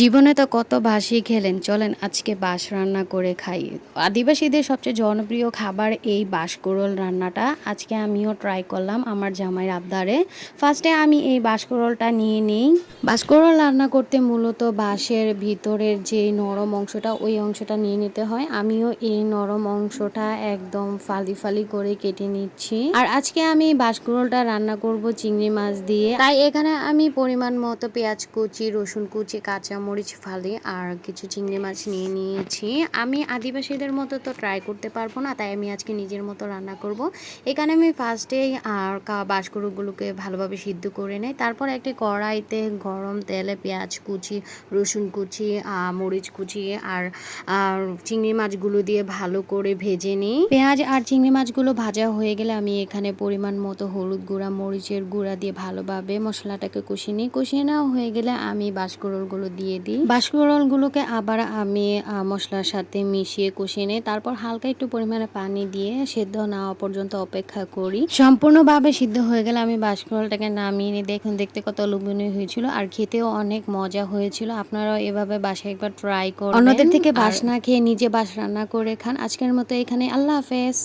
জীবনে তো কত বাসই খেলেন, চলেন আজকে বাস রান্না করে খাই। আদিবাসীদের সবচেয়ে জনপ্রিয় খাবার এই বাঁশকুড়োল রান্নাটা। আজকে আমিও ট্রাই করলাম আমার জামাইয়ের আবদারে। ফার্স্টে আমি এই বাঁশকুড়োলটা নিয়ে নিই। বাঁশকুড়োল রান্না করতে মূলত বাঁশের ভিতরের যে নরম অংশটা, ওই অংশটা নিয়ে নিতে হয়। আমিও এই নরম অংশটা একদম ফালি ফালি করে কেটে নিচ্ছি। আর আজকে আমি বাঁশকুড়োলটা রান্না করব চিংড়ি মাছ দিয়ে। তাই এখানে আমি পরিমাণ মতো পেঁয়াজ কুচি, রসুন কুচি কাঁচা মরিচ ফালি আর কিছু চিংড়ি মাছ নিয়ে নিয়েছি। আমি আদিবাসীদের মতো তো ট্রাই করতে পারব না, তাই আমি আজকে নিজের মতো রান্না করব। এখানে আমি ফার্স্টেই আর কা- বাঁশকুড়োগুলোকে ভালোভাবে সিদ্ধ করে নেই। তারপর একটি কড়াইতে গরম তেলে পেঁয়াজ কুচি, রসুন কুচি মরিচ কুচি আর চিংড়ি মাছগুলো দিয়ে ভালো করে ভেজে নিই। পেঁয়াজ আর চিংড়ি মাছগুলো ভাজা হয়ে গেলে আমি এখানে পরিমাণ মতো হলুদ গুঁড়া, মরিচের গুঁড়া দিয়ে ভালোভাবে মশলাটাকে কষিয়ে নিই। কষিয়ে নেওয়া হয়ে গেলে আমি বাঁশকুড়োলগুলো দিয়ে দিই। বাঁশকুড়োলগুলোকে আবার আমি মশলার সাথে মিশিয়ে কষিয়ে নিই তারপর হালকা একটু পরিমাণে পানি দিয়ে সেদ্ধ না হওয়া পর্যন্ত অপেক্ষা করি। সম্পূর্ণভাবে সিদ্ধ হয়ে গেলে আমি বাঁশকুড়োলটাকে নামিয়ে নিই। দেখুন দেখতে কত লোভনীয় হয়েছিল আর খেতেও অনেক মজা হয়েছিল। আপনারাও এভাবে বাসায় একবার ট্রাই করুন অন্যদের থেকে বাস না খেয়ে নিজে বাস রান্না করে খান। আজকের মতো এখানে আল্লাহ হাফেজ।